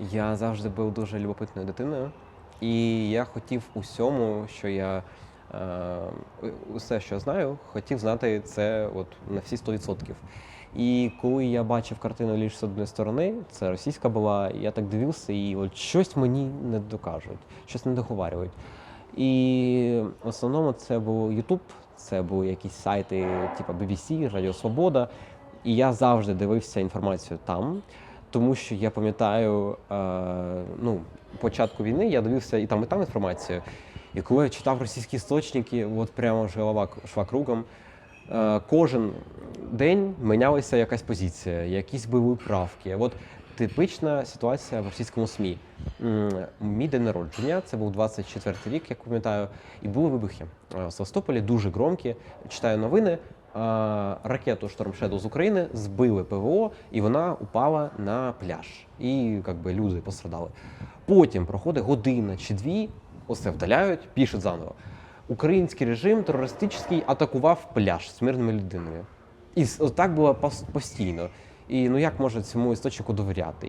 Я завжди був дуже любопитною дитиною, і я хотів усьому, що я е, усе, що знаю, хотів знати це от на всі 100%. І коли я бачив картину лише з одної сторони, це російська була, я так дивився, і от щось мені не докажуть, щось не договарюють. І в основному це був YouTube, це були якісь сайти, типу BBC, Радіо Свобода. І я завжди дивився інформацію там, тому що я пам'ятаю, е, ну, початку війни я дивився і там, і там інформацію. І коли я читав російські істочники, от прямо ж голова шва кругом. Е, кожен день мінялася якась позиція, якісь бойові правки. От типична ситуація в російському СМІ. Мій день народження, це був 24 рік, як пам'ятаю, і були вибухи Е, в Севастополі, дуже громкі. Читаю новини. е, Ракету Shadow з України збили ПВО, і вона упала на пляж. І як би, люди пострадали. Потім проходить година чи дві, оце вдаляють, пишуть заново. Український режим терористичний атакував пляж з мирними людинами. І так було постійно. І ну як можна цьому істочнику довіряти?